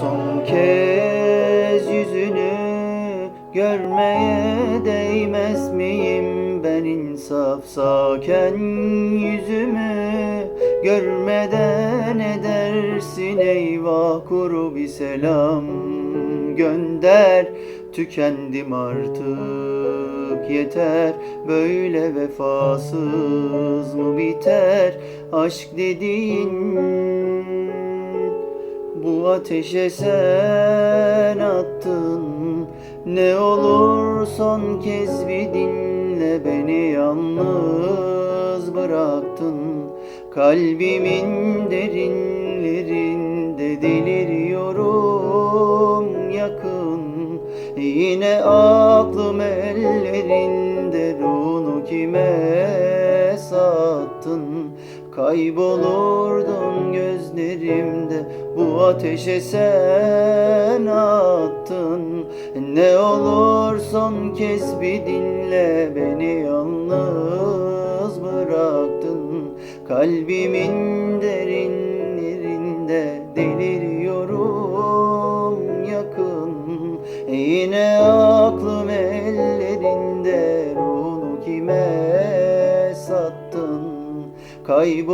Son kez yüzünü görmeye değmez miyim? Ben insaf sağken yüzümü görmeden edersin. Eyvah kuru bir selam gönder. Tükendim artık yeter. Böyle vefasız mı biter? Aşk dediğin ateşe sen attın. Ne olur son kez bir dinle beni yalnız bıraktın. Kalbimin derinlerinde deliriyorum yakın. Yine aklım ellerinde ruhunu kime sattın Kaybolurdun gözlerimde bu ateşe sen attın. Ne olur son kez bir dinle beni yalnız bıraktın. Kalbimin derinlerinde deliriyorum yakın. Yine aklım ellerinde ruhunu kime sattın Kaybol